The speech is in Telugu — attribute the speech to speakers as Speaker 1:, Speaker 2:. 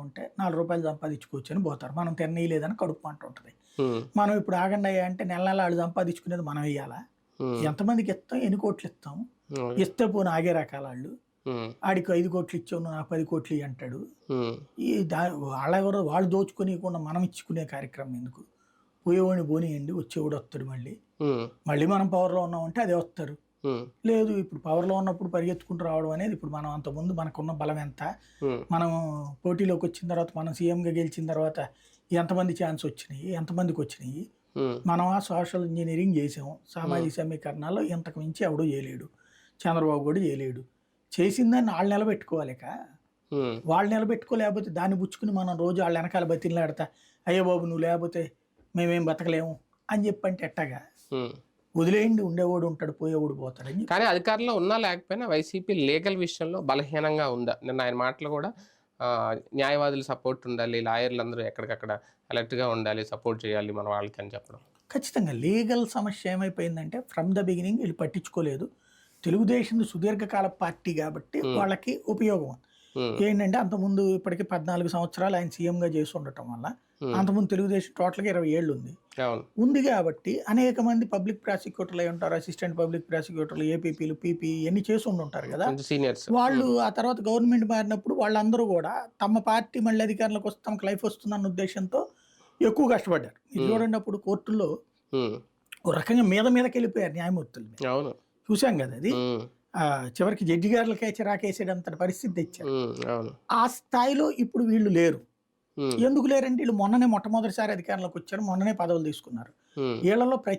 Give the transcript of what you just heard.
Speaker 1: ఉంటే నాలుగు రూపాయలు సంపాదించుకోవచ్చు అని పోతారు. మనం తినలేదని కడుపు అంటూ ఉంటుంది. మనం ఇప్పుడు ఆగండి అయ్యా అంటే నెల నెల వాళ్ళు సంపాదించుకునేది మనం ఇవ్వాలా ఎంతమందికి ఇస్తాం? ఎన్ని కోట్లు ఇస్తాం? ఇస్తే పోను ఆగే రకాల వాళ్ళు. ఆడికి ఐదు కోట్లు ఇచ్చావు నాకు పది కోట్లు అంటాడు. ఈ దా వాళ్ళెవరో వాళ్ళు దోచుకునేకుండా మనం ఇచ్చుకునే కార్యక్రమం ఎందుకు? పోయేవాడిని పోనీయండి వచ్చేవాడు వస్తాడు మళ్ళీ. మళ్ళీ మనం పవర్లో ఉన్నామంటే అదే వస్తారు. లేదు ఇప్పుడు పవర్లో ఉన్నప్పుడు పరిగెత్తుకుంటూ రావడం అనేది ఇప్పుడు మనం అంతకుముందు మనకున్న బలం ఎంత? మనం పోటీలోకి వచ్చిన తర్వాత మనం సీఎంగా గెలిచిన తర్వాత ఎంతమంది ఛాన్స్ వచ్చినాయి? ఎంతమందికి వచ్చినాయి? మనం ఆ సోషల్ ఇంజనీరింగ్ చేసాం. సామాజిక సమీకరణాల్లో ఇంతకు మించి ఎవడో చేయలేడు. చంద్రబాబు కూడా చేయలేడు. చేసిందని వాళ్ళు నిలబెట్టుకోవాలి ఇక
Speaker 2: ఉమ్,
Speaker 1: వాళ్ళు నిలబెట్టుకోలేకపోతే దాన్ని పుచ్చుకుని మనం రోజు వాళ్ళ వెనకాల బతిలాడతా అయ్యో బాబు నువ్వు లేకపోతే మేమేం బతకలేము అని చెప్పంటే ఎట్టగా. వదిలేయండి ఉండేవాడు ఉంటాడు పోయేవాడు పోతాడు అని చెప్పి.
Speaker 2: కానీ అధికారంలో ఉన్నా లేకపోయినా వైసీపీ లీగల్ విషయంలో బలహీనంగా ఉందా నిన్న ఆయన మాటలు కూడా న్యాయవాదులు సపోర్ట్ ఉండాలి లాయర్లు అందరూ ఎక్కడికక్కడ అలర్ట్గా ఉండాలి సపోర్ట్ చేయాలి మన వాళ్ళకి అని చెప్పడం.
Speaker 1: ఖచ్చితంగా లీగల్ సమస్య ఏమైపోయిందంటే ఫ్రమ్ ద బిగినింగ్ వీళ్ళు పట్టించుకోలేదు. తెలుగుదేశం సుదీర్ఘకాల పార్టీ కాబట్టి వాళ్ళకి ఉపయోగం ఏంటంటే అంతకుముందు ఇప్పటికి పద్నాలుగు సంవత్సరాలు ఆయన సీఎంగా చేసి ఉండటం వల్ల. అంతకుముందు తెలుగుదేశం టోటల్గా ఇరవై ఏళ్ళు ఉంది ఉంది కాబట్టి అనేక మంది పబ్లిక్ ప్రాసిక్యూటర్లు అయి ఉంటారు అసిస్టెంట్ పబ్లిక్ ప్రాసిక్యూటర్లు ఏపీపీలు పీపీ ఇవన్నీ చేసి ఉండి ఉంటారు కదా వాళ్ళు ఆ తర్వాత గవర్నమెంట్ మారినప్పుడు వాళ్ళందరూ కూడా తమ పార్టీ మళ్ళీ అధికారంలోకి వస్తే తమకు లైఫ్ వస్తుందన్న ఉద్దేశంతో ఎక్కువ కష్టపడ్డారు. మీరు చూడండి అప్పుడు కోర్టుల్లో ఓ రకంగా మీద మీదకి వెళ్ళిపోయారు న్యాయమూర్తులు చూసాం కదా అది. చివరికి జడ్జి గారులకే చిరాకేసేటంత పరిస్థితి తెచ్చారు. ఆ స్థాయిలో ఇప్పుడు వీళ్ళు లేరు. ఎందుకు లేరంటే వీళ్ళు మొన్ననే మొట్టమొదటిసారి అధికారంలోకి వచ్చారు మొన్ననే పదవులు తీసుకున్నారు. వీళ్ళలో